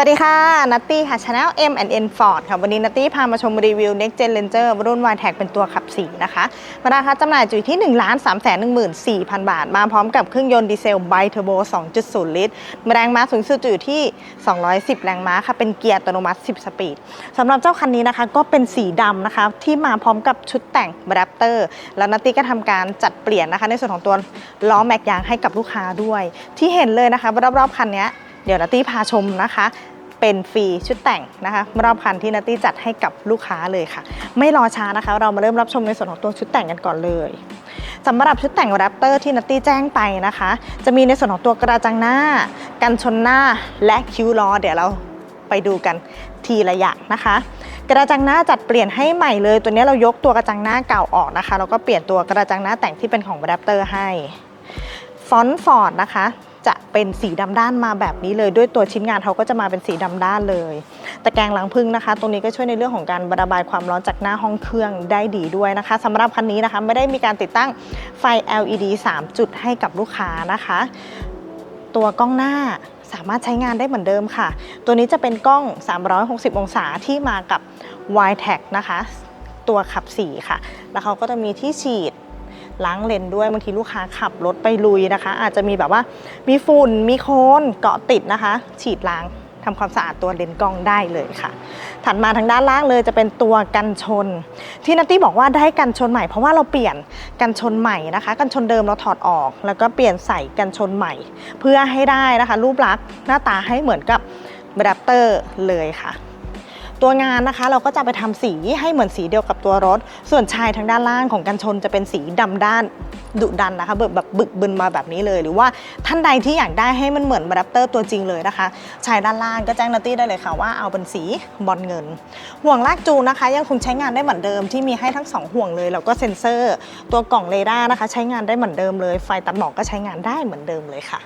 สวัสดีค่ะ นัตตี้ค่ะ Channel M N Ford ค่ะ วันนี้นัตตี้พามาชมรีวิว Next Gen Ranger รุ่น y t e c เป็นตัวขับสีนะคะราคาจำหน่ายอยู่ที่ 1 3 1 4 0 0 0 บาท มาพร้อมกับเครื่องยนต์ดีเซลไบเทอร์โบ 2.0 ลิตร แรงม้าสูงสุดอยู่ที่ 210 แรงม้าค่ะ เป็นเกียร์อัตโนมัติ 10 สปีดสำหรับเจ้าคันนี้นะคะ ก็เป็นสีดำนะคะ ที่มาพร้อมกับชุดแต่ง Raptor แล้วนัตตี้ก็ทำการจัดเปลี่ยนนะคะ ในส่วนของตัวล้อแม็กยางให้กับลูกค้าด้วย ที่เห็นเลยนะคะรอบๆคันนี้ เดี๋ยวนัตตี้พาชมนะคะเป็นฟรีชุดแต่งนะคะรอบคันที่นัตตี้จัดให้กับลูกค้าเลยค่ะ ไม่รอช้านะคะ เรามาเริ่มรับชมในส่วนของตัวชุดแต่งกันก่อนเลยสำหรับชุดแต่งแรปเตอร์ที่นัตตี้แจ้งไปนะคะ จะมีในส่วนของตัวกระจังหน้า กันชนหน้าและคิ้วล้อเดี๋ยวเราไปดูกันทีละอย่างนะคะ กระจังหน้าจัดเปลี่ยนให้ใหม่เลย ตัวนี้เรายกตัวกระจังหน้าเก่าออกนะคะแล้วก็เปลี่ยนตัวกระจังหน้าแต่งที่เป็นของแรปเตอร์ให้ฟอนต์ฟอร์ดนะคะ จะเป็นสีดำด้านมาแบบนี้เลย ด้วยตัวชิ้นงานเขาก็จะมาเป็นสีดำด้านเลยตะแกรงหลังพึ่งนะคะ ตรงนี้ก็ช่วยในเรื่องของการระบายความร้อนจากหน้าห้องเครื่องได้ดีด้วยนะคะสำหรับคันนี้นะคะไม่ได้มีการติดตั้งไฟ LED 3 จุดให้กับลูกค้านะคะ ตัวกล้องหน้าสามารถใช้งานได้เหมือนเดิมค่ะ ตัวนี้จะเป็นกล้อง 360 องศาที่มากับ y t e c นะคะ ตัวขับสีค่ะ แล้วเขาก็จะมีที่ฉีด ล้างเลนด้วยบางทีลูกค้าขับรถไปลุยนะคะ อาจจะมีแบบว่ามีฝุ่นมีโคลนเกาะติดนะคะ ฉีดล้างทำความสะอาดตัวเลนกล้องได้เลยค่ะ ถัดมาทางด้านล่างเลยจะเป็นตัวกันชน ที่นัตตี้บอกว่าได้กันชนใหม่เพราะว่าเราเปลี่ยนกันชนใหม่นะคะ กันชนเดิมเราถอดออก แล้วก็เปลี่ยนใส่กันชนใหม่ เพื่อให้ได้นะคะ รูปลักษณ์หน้าตาให้เหมือนกับแรปเตอร์เลยค่ะ ตัวงานนะคะเราก็จะไปทำสีให้เหมือนสีเดียวกับตัวรถ ส่วนชายทางด้านล่างของกันชนจะเป็นสีดำด้านดุดันนะคะแบบแบบบึกบึนมาแบบนี้เลย หรือว่าท่านใดที่อยากได้ให้มันเหมือนแรปเตอร์ตัวจริงเลยนะคะ ชายด้านล่างก็แจ้งนัตตี้ได้เลยค่ะว่าเอาเป็นสีบอลเงิน ห่วงลากจูงนะคะ ยังคงใช้งานได้เหมือนเดิมที่มีให้ทั้งสองห่วงเลยแล้วก็เซ็นเซอร์ ตัวกล่องเรดาร์นะคะ ใช้งานได้เหมือนเดิมเลย ไฟตัดหมอกก็ใช้งานได้เหมือนเดิมเลยค่ะ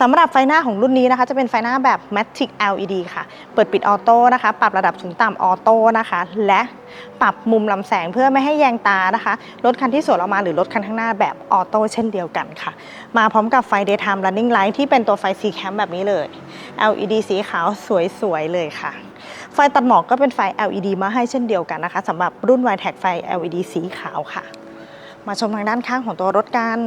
สำหรับไฟหน้าของรุ่นนี้นะคะ จะเป็นไฟหน้าแบบ Matic LED ค่ะ เปิดปิดออโต้นะคะ ปรับระดับสูงต่ำออโต้นะคะ และปรับมุมลำแสงเพื่อไม่ให้แยงตานะคะ รถคันที่สวนออกมาหรือรถคันข้างหน้าแบบออโต้เช่นเดียวกันค่ะ มาพร้อมกับไฟ Daytime Running Light ที่เป็นตัวไฟ C Cam แบบนี้เลย LED สีขาวสวยๆเลยค่ะ ไฟตัดหมอกก็เป็นไฟ LED มาให้เช่นเดียวกันนะคะสำหรับรุ่น y t e c ไฟ LED สีขาวค่ะ มาชมทางด้านข้างของตัวรถกัน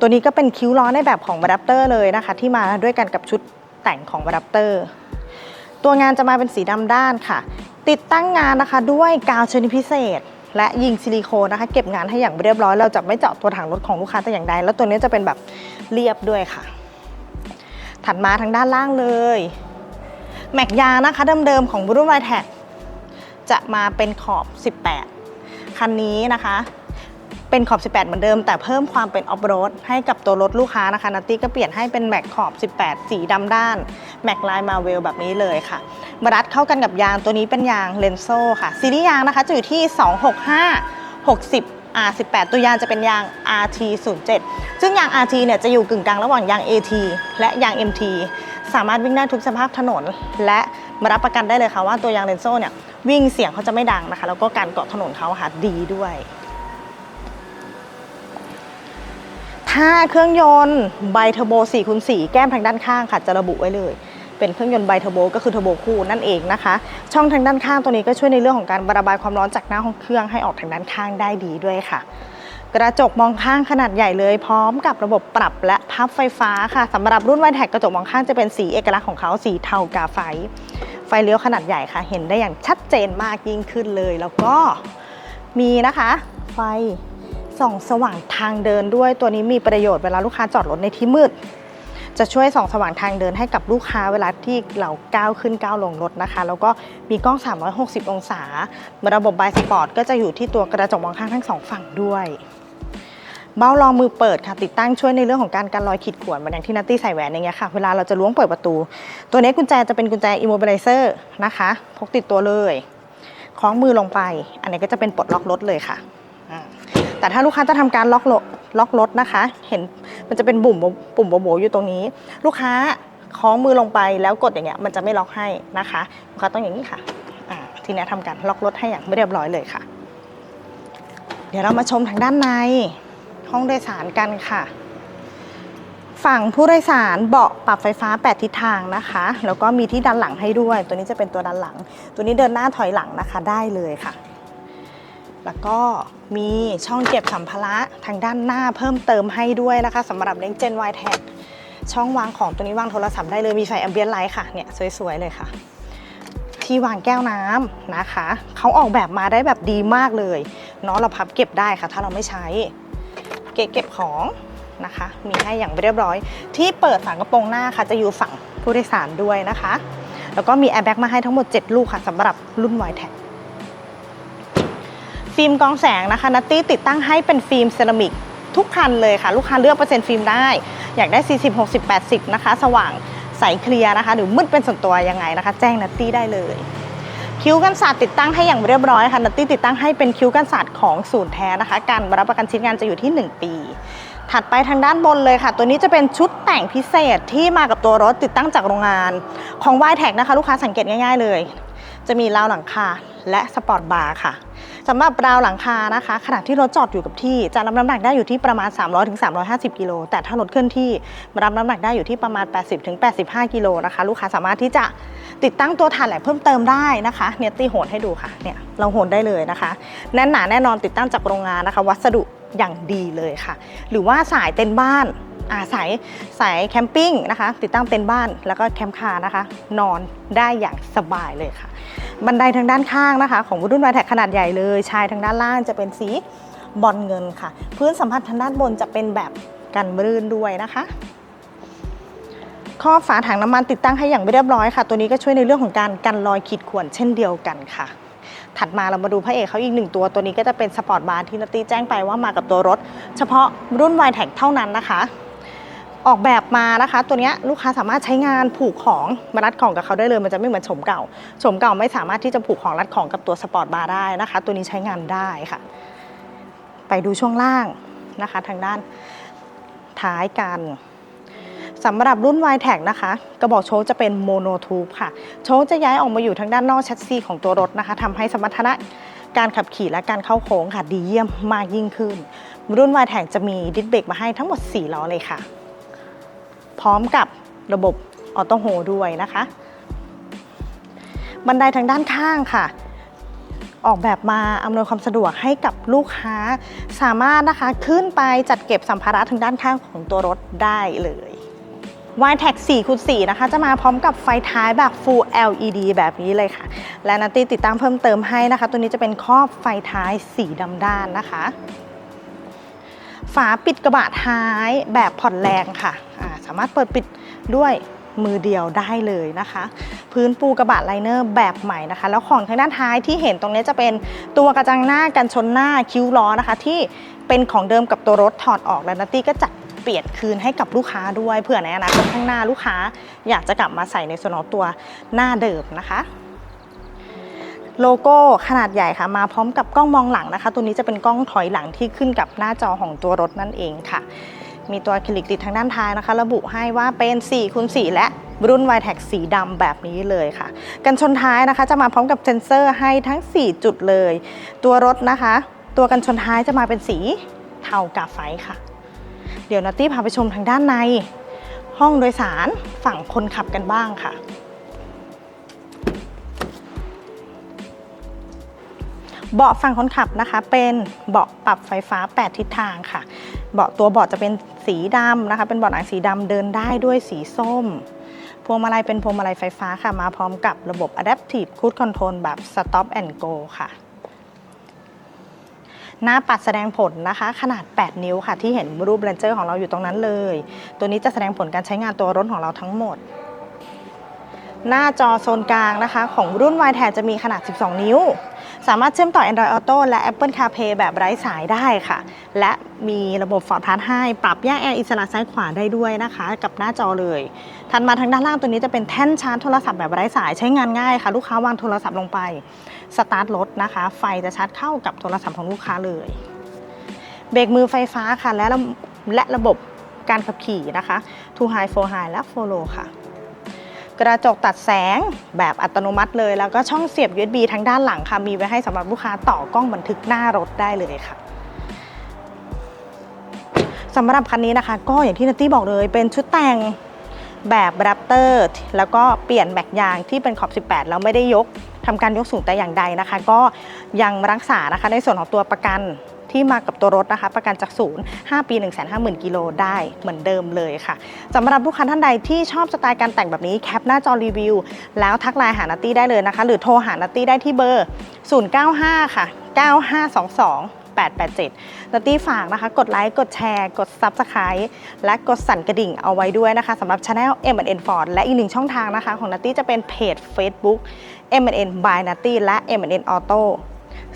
ตัวนี้ก็เป็นคิ้วล้อในแบบของ Raptor เลยนะคะ ที่มาด้วยกันกับชุดแต่งของ Raptor ตัวงานจะมาเป็นสีดำด้านค่ะ ติดตั้งงานนะคะด้วยกาวชนิดพิเศษ และยิงซิลิโคนนะคะ เก็บงานให้อย่างเรียบร้อย เราจะไม่เจาะตัวถังรถของลูกค้าแต่อย่างใด แล้วตัวนี้จะเป็นแบบเรียบด้วยค่ะ ถัดมาทางด้านล่างเลย แม็กยางนะคะเดิมๆของรุ่น y t e c จะมาเป็นขอบ 18 คันนี้นะคะ เป็นขอบ 18 เหมือนเดิม แต่เพิ่มความเป็นออฟโรดให้กับตัวรถลูกค้านะคะนัตตี้ก็เปลี่ยนให้เป็นแม็กขอบ 18 สีดำด้านแม็กลายมาเวลแบบนี้เลยค่ะมารัดเข้ากันกับยางตัวนี้เป็นยางเลนโซค่ะ ซีรีส์ยางนะคะจะอยู่ที่ 265 60 R18 ตัวยางจะเป็นยาง RT 07 ซึ่งยาง RT เนี่ยจะอยู่กึ่งกลางระหว่างยาง AT และยาง MT สามารถวิ่งได้ทุกสภาพถนน และมารับประกันได้เลยค่ะว่าตัวยางเลนโซเนี่ยวิ่งเสียงเขาจะไม่ดังนะคะ แล้วก็การเกาะถนนเขาค่ะดีด้วย ถ้าเครื่องยนต์ไบเทอร์โบ4คูณ4แก้มทางด้านข้างค่ะจะระบุไว้เลย เป็นเครื่องยนต์ไบเทอร์โบก็คือเทอร์โบคู่นั่นเองนะคะ ช่องทางด้านข้างตัวนี้ก็ช่วยในเรื่องของการระบายความร้อนจากหน้าห้องเครื่องให้ออกทางด้านข้างได้ดีด้วยค่ะ กระจกมองข้างขนาดใหญ่เลย พร้อมกับระบบปรับและพับไฟฟ้าค่ะสำหรับรุ่นไวแท็กกระจกมองข้างจะเป็นสีเอกลักษณ์ของเขาสีเทากาไฟ ไฟเลี้ยวขนาดใหญ่ค่ะ เห็นได้อย่างชัดเจนมากยิ่งขึ้นเลย แล้วก็มีนะคะ ไฟ ส่องสว่างทางเดินด้วยตัวนี้มีประโยชน์เวลาลูกค้าจอดรถในที่มืด จะช่วยส่องสว่างทางเดินให้กับลูกค้าเวลาที่เราก้าวขึ้นก้าวลงรถนะคะ แล้วก็มีกล้อง 360 องศา ระบบบายสปอร์ตก็จะอยู่ที่ตัวกระจกมองข้างทั้งสองฝั่งด้วยเบ้ารองมือเปิดค่ะติดตั้งช่วยในเรื่องของการกันรอยขีดข่วนเหมือนอย่างที่นัตตี้ใส่แหวนอย่างเงี้ยค่ะเวลาเราจะล้วงเปิดประตู ตัวนี้กุญแจจะเป็นกุญแจ immobilizer นะคะ พกติดตัวเลย คล้องมือลงไป อันนี้ก็จะเป็นปลดล็อกรถเลยค่ะ แต่ถ้าลูกค้าจะทำการล็อกล็อกรถนะคะ เห็นมันจะเป็นปุ่มปุ่มโบๆอยู่ตรงนี้ ลูกค้าคล้องมือลงไปแล้วกดอย่างเงี้ยมันจะไม่ล็อกให้นะคะลูกค้าต้องอย่างนี้ค่ะทีนี้ทำการล็อกรถให้อย่างเรียบร้อยเลยค่ะ เดี๋ยวเรามาชมทางด้านใน ห้องโดยสารกันค่ะ ฝั่งผู้โดยสารเบาะปรับไฟฟ้า 8 ทิศทางนะคะ แล้วก็มีที่ดันหลังให้ด้วย ตัวนี้จะเป็นตัวดันหลัง ตัวนี้เดินหน้าถอยหลังนะคะได้เลยค่ะ แล้วก็มีช่องเก็บสัมภาระทางด้านหน้าเพิ่มเติมให้ด้วยนะคะสำหรับ Next Gen Y Tag ช่องวางของตัวนี้วางโทรศัพท์ได้เลยมีไฟแอมเบียนไลท์ค่ะเนี่ยสวยๆเลยค่ะ ที่วางแก้วน้ำนะคะเขาออกแบบมาได้แบบดีมากเลยเนาะเราพับเก็บได้ค่ะ ถ้าเราไม่ใช้เก็บเก็บของนะคะ มีให้อย่างเรียบร้อย ที่เปิดฝากระโปรงหน้าค่ะ จะอยู่ฝั่งผู้โดยสารด้วยนะคะ แล้วก็มีแอร์แบ็กมาให้ทั้งหมด 7 ลูกค่ะสำหรับรุ่น y t แท็ ฟิล์มกองแสงนะคะนัตตี้ติดตั้งให้เป็นฟิล์มเซรามิกทุกคันเลยค่ะ ลูกค้าเลือกเปอร์เซ็นต์ฟิล์มได้ อยากได้ 40 60 80 นะคะ สว่างใสเคลียร์นะคะ หรือมืดเป็นส่วนตัวยังไงนะคะ แจ้งนัตตี้ได้เลย คิ้วกันศาสตร์ติดตั้งให้อย่างเรียบร้อยค่ะนัตตี้ติดตั้งให้เป็นคิ้วกันศาสตร์ของศูนย์แท้นะคะ การรับประกันชิ้นงานจะอยู่ที่ 1 ปี ถัดไปทางด้านบนเลยค่ะ ตัวนี้จะเป็นชุดแต่งพิเศษที่มากับตัวรถติดตั้งจากโรงงาน ของ y t แท็นะคะ ลูกค้าสังเกตง่าย ๆ เลย จะมีราวหลังคาและสปอร์ตบาร์ค่ะ สำหรับราวหลังคานะคะ ขณะที่รถจอดอยู่กับที่จะรับน้ำหนักได้อยู่ที่ประมาณ 300-350 กิโลแต่ถ้ารถเคลื่อนที่รับน้ำหนักได้อยู่ที่ประมาณ 80-85 กิโลนะคะ ลูกค้าสามารถที่จะติดตั้งตัวถ่านแหลกเพิ่มเติมได้นะคะเนี่ยตีโหนให้ดูค่ะเนี่ยเราโหนได้เลยนะคะแน่นหนาแน่นอนติดตั้งจากโรงงานนะคะ วัสดุอย่างดีเลยค่ะ หรือว่าสายเต็นบ้านอ่าสายสายแคมปิ้งนะคะ ติดตั้งเต็นท์บ้านแล้วก็แคมป์คาร์นะคะ นอนได้อย่างสบายเลยค่ะ บันไดทางด้านข้างนะคะ ของรุ่นวายแท็กขนาดใหญ่เลย ชายทางด้านล่างจะเป็นสีบอลเงินค่ะ พื้นสัมผัสทางด้านบนจะเป็นแบบกันรื่นด้วยนะคะข้อฝาถังน้ำมันติดตั้งให้อย่างเรียบร้อยค่ะ ตัวนี้ก็ช่วยในเรื่องของการกันรอยขีดข่วนเช่นเดียวกันค่ะ ถัดมาเรามาดูพระเอกเขาอีกหนึ่งตัว ตัวนี้ก็จะเป็นสปอร์ตบาร์ที่นตตี้แจ้งไปว่ามากับตัวรถ เฉพาะรุ่น y t แท็กเท่านั้นนะคะ ออกแบบมานะคะ ตัวนี้ลูกค้าสามารถใช้งานผูกของมารัดของกับเขาได้เลย มันจะไม่เหมือนโฉมเก่าโฉมเก่าไม่สามารถที่จะผูกของรัดของกับตัวสปอร์ตบาร์ได้นะคะ ตัวนี้ใช้งานได้ค่ะ ไปดูช่วงล่างนะคะ ทางด้านท้ายกันสำหรับรุ่น y t แท็นะคะ กระบอกโชคจะเป็นโมโนทูบค่ะ โชคจะย้ายออกมาอยู่ทางด้านนอกแชสซีของตัวรถนะคะทำให้สมรรถนะการขับขี่และการเข้าโค้งค่ะดีเยี่ยมมากยิ่งขึ้น รุ่น y t แท็จะมีดิสเบรกมาให้ทั้งหมด 4 ล้อเลยค่ะ พร้อมกับระบบออโต้โฮด้วยนะคะ บันไดทางด้านข้างค่ะ ออกแบบมาอำนวยความสะดวกให้กับลูกค้า สามารถนะคะขึ้นไปจัดเก็บสัมภาระทางด้านข้างของตัวรถได้เลย y t a g 4คูณ4นะคะ จะมาพร้อมกับไฟท้ายแบบ Full LED แบบนี้เลยค่ะ และนัตตี้ติดตั้งเพิ่มเติมให้นะคะ ตัวนี้จะเป็นครอบไฟท้ายสีดำด้านนะคะ ฝาปิดกระบะท้ายแบบผ่อนแรงค่ะ สามารถเปิดปิดด้วยมือเดียวได้เลยนะคะ พื้นปูกระบะไลเนอร์แบบใหม่นะคะ แล้วของทางด้านท้ายที่เห็นตรงนี้จะเป็นตัวกระจังหน้ากันชนหน้าคิ้วล้อนะคะ ที่เป็นของเดิมกับตัวรถถอดออกแล้วนัตตี้ก็จัดเปลี่ยนคืนให้กับลูกค้าด้วยเผื่อในอนาคตข้างหน้าลูกค้า อยากจะกลับมาใส่ในส่วนของตัวหน้าเดิมนะคะโลโก้ขนาดใหญ่ค่ะมาพร้อมกับกล้องมองหลังนะคะ ตัวนี้จะเป็นกล้องถอยหลังที่ขึ้นกับหน้าจอของตัวรถนั่นเองค่ะ มีตัวอะคริลิกติดทางด้านท้ายนะคะ ระบุให้ว่าเป็น4คูณ4และรุ่น y t แท็สีดำแบบนี้เลยค่ะ กันชนท้ายนะคะจะมาพร้อมกับเซ็นเซอร์ให้ทั้ง 4 จุดเลย ตัวรถนะคะ ตัวกันชนท้ายจะมาเป็นสีเทากาไฟค่ะ เดี๋ยวนัตตี้พาไปชมทางด้านใน ห้องโดยสารฝั่งคนขับกันบ้างค่ะ เบาะฝั่งคนขับนะคะ เป็นเบาะปรับไฟฟ้า 8 ทิศทางค่ะ เบาะตัวเบาะจะเป็นสีดำนะคะ เป็นเบาะหนังสีดำเดินได้ด้วยสีส้ม พวงมาลัยเป็นพวงมาลัยไฟฟ้าค่ะ มาพร้อมกับระบบ Adaptive Cruise Control แบบ Stop and Go ค่ะหน้าปัดแสดงผลนะคะ ขนาด 8 นิ้วค่ะ ที่เห็นรูปเลนเจอร์ของเราอยู่ตรงนั้นเลย ตัวนี้จะแสดงผลการใช้งานตัวรถของเราทั้งหมด หน้าจอโซนกลางนะคะ ของรุ่น y t แทจะมีขนาด 12 นิ้ว สามารถเชื่อมต่อ Android Auto และ Apple CarPlay แบบไร้สายได้ค่ะ และมีระบบ Ford Pass ให้ปรับแยกแอร์อิสระซ้ายขวาได้ด้วยนะคะ กับหน้าจอเลย ถัดมาทางด้านล่างตัวนี้จะเป็นแท่นชาร์จโทรศัพท์แบบไร้สายใช้งานง่ายค่ะ ลูกค้าวางโทรศัพท์ลงไปสตาร์ทรถนะคะ ไฟจะชาร์จเข้ากับโทรศัพท์ของลูกค้าเลยเบรกมือไฟฟ้าค่ะและระและระบบการขับขี่นะคะ Two High, Four High และ Four Low ค่ะ กระจกตัดแสงแบบอัตโนมัติเลย แล้วก็ช่องเสียบ USB ทางด้านหลังค่ะ มีไว้ให้สำหรับลูกค้าต่อกล้องบันทึกหน้ารถได้เลยค่ะสำหรับคันนี้นะคะ ก็อย่างที่นัตตี้บอกเลย เป็นชุดแต่งแบบแรปเตอร์แล้วก็เปลี่ยนแม็กยางที่เป็นขอบ 18 แล้วไม่ได้ยกทำการยกสูงแต่อย่างใดนะคะ ก็ยังรักษานะคะในส่วนของตัวประกัน ที่มากับตัวรถนะคะ ประกันจากศูนย์5ปี 1 5 0 0 0 0 กิโลได้เหมือนเดิมเลยค่ะสำหรับลูกค้าท่านใดที่ชอบสไตล์การแต่งแบบนี้แคปหน้าจอรีวิว แล้วทักไลน์หานัตตี้ได้เลยนะคะ หรือโทรหานัตตี้ได้ที่เบอร์ 095 ค่ะ 9522 887นัตตี้ฝากนะคะ กดไลค์ กดแชร์ กด Subscribe และกดสั่นกระดิ่งเอาไว้ด้วยนะคะสำหรับ Channel M&N Ford และอีกหนึ่งช่องทางนะคะ ของนัตตี้จะเป็นเพจ Facebook M&N by นัตตี้และ M&N Auto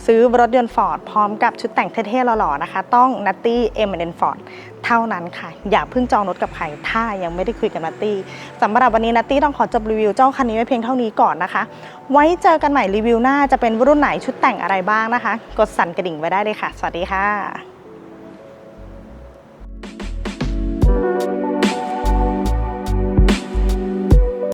ซื้อรถยนต์ฟอร์ดพร้อมกับชุดแต่งเท่ๆหล่อๆนะคะ ต้องนัตตี้เอมเอนฟอร์ดเท่านั้นค่ะ อย่าเพิ่งจองรถกับใครถ้ายังไม่ได้คุยกับนัตตี้สำหรับวันนี้นัตตี้ต้องขอจบรีวิวเจ้าคันนี้ไว้เพียงเท่านี้ก่อนนะคะ ไว้เจอกันใหม่รีวิวหน้าจะเป็นรุ่นไหนชุดแต่งอะไรบ้างนะคะ กดสั่นกระดิ่งไว้ได้เลยค่ะ สวัสดีค่ะ